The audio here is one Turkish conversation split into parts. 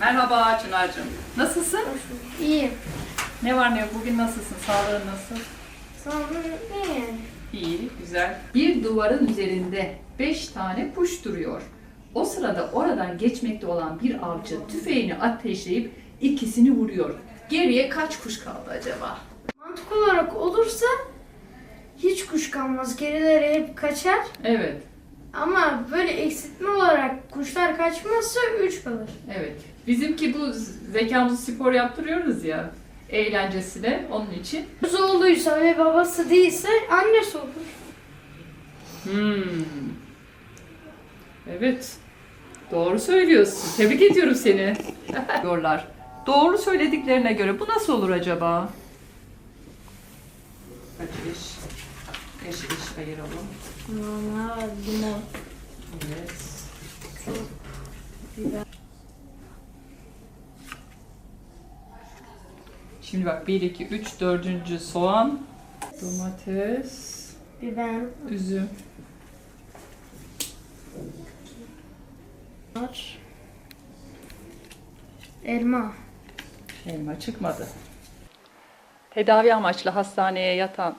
Merhaba Çınar'cığım. Nasılsın? İyi. Ne var ne yok? Bugün nasılsın? Sağlığın nasıl? Sonra iyi. İyi, güzel. Bir duvarın üzerinde beş tane kuş duruyor. O sırada oradan geçmekte olan bir avcı tüfeğini ateşleyip ikisini vuruyor. Geriye kaç kuş kaldı acaba? Mantık olarak olursa hiç kuş kalmaz. Gerileri hep kaçar. Evet, Ama böyle eksiltme kuşlar kaçmazsa 3 kalır. evet. Bizimki bu zekamızı spor yaptırıyoruz ya eğlencesine onun için. Kız oğluysa ve babası değilse annesi olur. Hmm. Evet. Doğru söylüyorsun. Tebrik ediyorum seni. Diyorlar. Doğru söylediklerine göre bu nasıl olur acaba? Kaç iş? Beş iş ayıralım. Normal limon. Evet. Şimdi bak 1, 2, 3, 4. soğan, domates, Biber. üzüm. Var. Elma. Elma çıkmadı. Tedavi amaçlı hastaneye yatan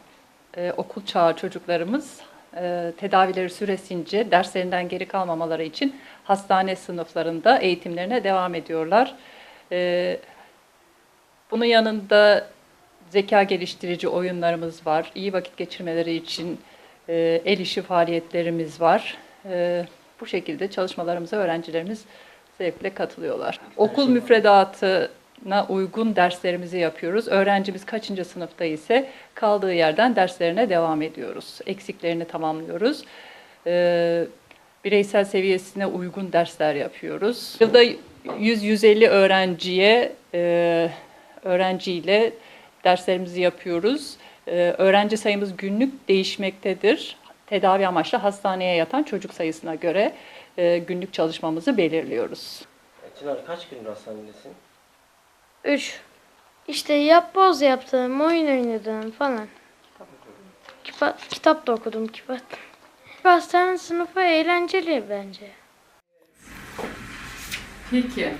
e, okul çağı çocuklarımız e, tedavileri süresince derslerinden geri kalmamaları için hastane sınıflarında eğitimlerine devam ediyorlar. E, bunun yanında zeka geliştirici oyunlarımız var. İyi vakit geçirmeleri için e, el işi faaliyetlerimiz var. E, bu şekilde çalışmalarımıza öğrencilerimiz zevkle katılıyorlar. Okul müfredatına uygun derslerimizi yapıyoruz. Öğrencimiz kaçıncı sınıfta ise kaldığı yerden derslerine devam ediyoruz. Eksiklerini tamamlıyoruz. Ee, bireysel seviyesine uygun dersler yapıyoruz. Yılda 100-150 öğrenciye e, öğrenciyle derslerimizi yapıyoruz. Ee, öğrenci sayımız günlük değişmektedir. Tedavi amaçlı hastaneye yatan çocuk sayısına göre e, günlük çalışmamızı belirliyoruz. Çınar kaç gündür hastanedesin? 3. İşte yap boz yaptım, oyun oynadım falan. Kitap, kitap da okudum kitap. Hastane sınıfı eğlenceli bence. Peki.